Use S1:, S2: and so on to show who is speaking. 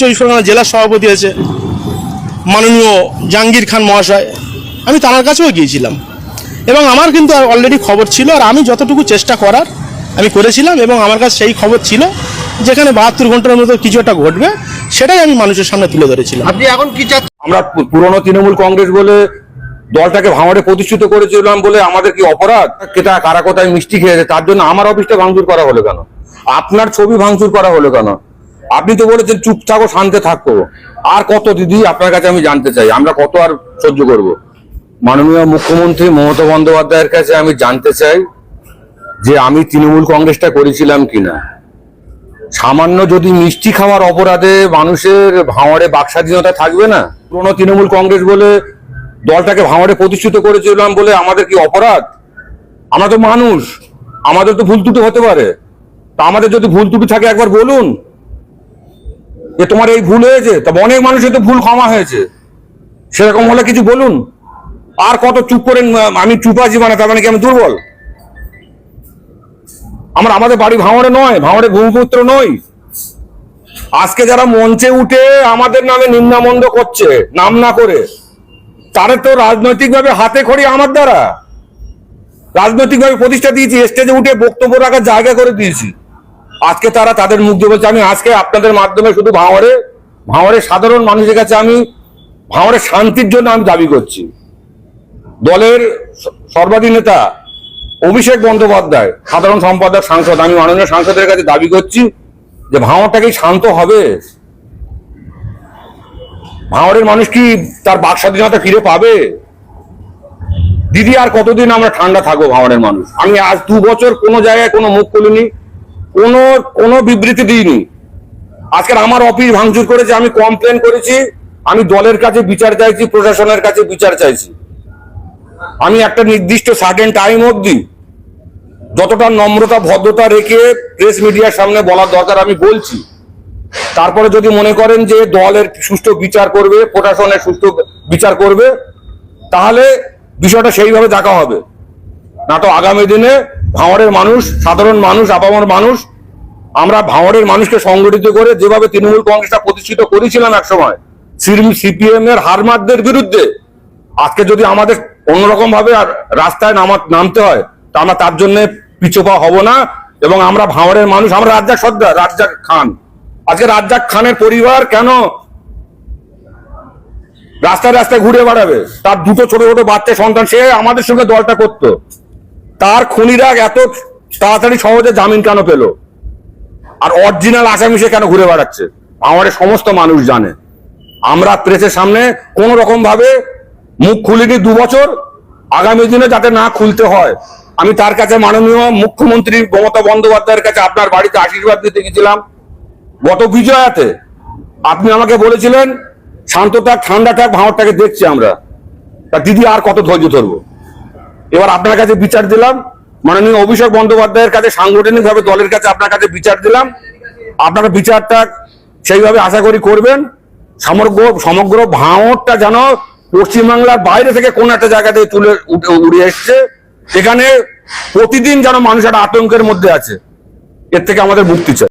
S1: চব্বিশ পরগনা জেলার সভাপতি আছে মাননীয় জাহাঙ্গীর খান মহাশয়। আমি তার কাছেও গিয়েছিলাম। এবং আমার কিন্তু অলরেডি খবর ছিল আর আমি যতটুকু চেষ্টা করার আমি করেছিলাম এবং আমার কাছে সেই খবর ছিল যেখানে বাহাত্তর ঘণ্টার মতো কিছু একটা ঘটবে সেটাই আমি মানুষের সামনে তুলে ধরেছিলাম।
S2: আপনি এখন কি চাচ্ছেন?
S3: আমরা পুরনো তৃণমূল কংগ্রেস বলে দলটাকে ভাঙড়ে প্রতিষ্ঠিত করেছিলাম বলে আমাদের কি অপরাধ? কেটা কারা কোথায় মিষ্টি খেয়েছে তার জন্য আমার অফিসটা ভাঙচুর করা হলো কেন? আপনার ছবি ভাঙচুর করা হলো কেন? আপনি তো বলেছেন চুপ থাকো, শান্তে থাকো। আর কত দিদি, আপনার কাছে আমি জানতে চাই, আমরা কত আর সহ্য করব? মাননীয় মুখ্যমন্ত্রী মমতা বন্দ্যোপাধ্যায়ের কাছে আমি জানতে চাই যে আমি তৃণমূল কংগ্রেসটা করেছিলাম কিনা। সামান্য যদি মিষ্টি খাওয়ার অপরাধে মানুষের ভাঁড়ে বাকস্বাধীনতা থাকবে না? পুরোনো তৃণমূল কংগ্রেস বলে দলটাকে ভাঁড়ে প্রতিষ্ঠিত করেছিলাম বলে আমাদের কি অপরাধ? আমরা তো মানুষ, আমাদের তো ভুল ত্রুটি হতে পারে। তা আমাদের যদি ভুল ত্রুটি থাকে একবার বলুন। যে তোমার এই ভুল হয়েছে তা অনেক মানুষের তো ভুল ক্ষমা হয়েছে। সেরকম হলে কিছু বলুন। আর কত চুপ করেন আমি চুপ আছি মানে তার মানে কি আমি দুর্বল? আমার আমাদের বাড়ি ভাঙড়ে নয়, ভাঙড়ে ভূমিপুত্র নই। আজকে যারা মঞ্চে উঠে আমাদের নামে নিম্নামন্দ করছে, নাম না করে, তারা তো রাজনৈতিকভাবে হাতে খড়ি আমার দ্বারা। রাজনৈতিকভাবে প্রতিষ্ঠা দিয়েছি স্টেজে উঠে বক্তব্য রাখার জায়গা করে দিয়েছি। আজকে তারা তাদের মুখ দিয়ে বলছে, আমি আজকে আপনাদের মাধ্যমে শুধু ভাঙড়ে ভাঙড়ের সাধারণ মানুষের কাছে আমি ভাঙড়ের শান্তির জন্য আমি দাবি করছি। দলের স- সর্বাধিক নেতা অভিষেক বন্দ্যোপাধ্যায়, সাধারণ সম্পাদক, সাংসদ, আমি মাননীয় সাংসদের কাছে দাবি করছি যে ভাঙড়টা শান্ত হবে? ভাঙড়ের মানুষ কি তার বাক স্বাধীনতা ফিরে পাবে? দিদি আর কতদিন আমরা ঠান্ডা থাকব ভাঙড়ের মানুষ? আমি আজ দু বছর কোনো জায়গায় কোনো মুখ খুলিনি। কোনো কোনো বিবৃতি দিইনি। আজকের আমার অফিস ভাঙচুর করেছে, আমি কমপ্লেন করেছি, আমি দলের কাছে বিচার চাইছি, প্রশাসনের কাছে বিচার চাইছি। আমি একটা নির্দিষ্ট সার্টেন টাইম অবধি যতটা নম্রতা, ভদ্রতা রেখে প্রেস মিডিয়ার সামনে বলার দরকার আমি বলছি। তারপরে যদি মনে করেন যে দলের সুষ্ঠু বিচার করবে, প্রশাসনের সুষ্ঠু বিচার করবে, তাহলে বিষয়টা সেইভাবে দেখা হবে। না তো আগামী দিনে ভাঁড়ের মানুষ, সাধারণ মানুষ, আপামর মানুষ আমরা ভাঁড়ের মানুষকে সংগঠিত করে যেভাবে তৃণমূল কংগ্রেসটা প্রতিষ্ঠিত করেছিলাম একসময় সিপিএম এর হারমাদদের বিরুদ্ধে, আজকে যদি আমাদের অন্যরকম ভাবে রাস্তায় নামা, নামতে হয়, তা আমরা তার জন্য পিছুপা হব না, এবং আমরা ভাঁড়ের মানুষ, আমরা রাজ্জাক সর্দার, রাজ্জাক খান। আজকে রাজ্জাক খানের পরিবার কেন রাস্তায় রাস্তায় ঘুরে বেড়াবে? তার দুটো ছোট ছোট বাচ্চা সন্তান, সে আমাদের সঙ্গে দলটা করত। তার খুনিরা এত তাড়াতাড়ি সহজে জামিন কেন পেল? আর অরিজিনাল আসামি সে কেন ঘুরে বেড়াচ্ছে? আমাদের সমস্ত মানুষ জানে। আমরা প্রেসের সামনে কোন রকম ভাবে মুখ খুলিনি দু বছর। আগামী দিনে যাতে না খুলতে হয়, আমি তার কাছে মাননীয় মুখ্যমন্ত্রী মমতা বন্দ্যোপাধ্যায়ের কাছে আপনার বাড়িতে আশীর্বাদ দিতে গেছিলাম গত বিজয়াতে আপনি আমাকে বলেছিলেন শান্ত থাক ঠান্ডা থাক ভাঁড়টাকে দেখছি আমরা। তা দিদি আর কত ধৈর্য ধরবো? এবার আপনার কাছে বিচার দিলাম। মাননীয় অভিষেক বন্দ্যোপাধ্যায়ের কাছে সাংগঠনিকভাবে দলের কাছে আপনার কাছে বিচার দিলাম। আপনারা বিচারটা সেইভাবে আশা করি করবেন। সমগ্র সমগ্র ভাঁড়টা যেন পশ্চিমবাংলার বাইরে থেকে কোন একটা জায়গা থেকে তুলে উড়ে এসছে। সেখানে প্রতিদিন যেন মানুষ একটা আতঙ্কের মধ্যে আছে। এর থেকে আমাদের মুক্তি চাই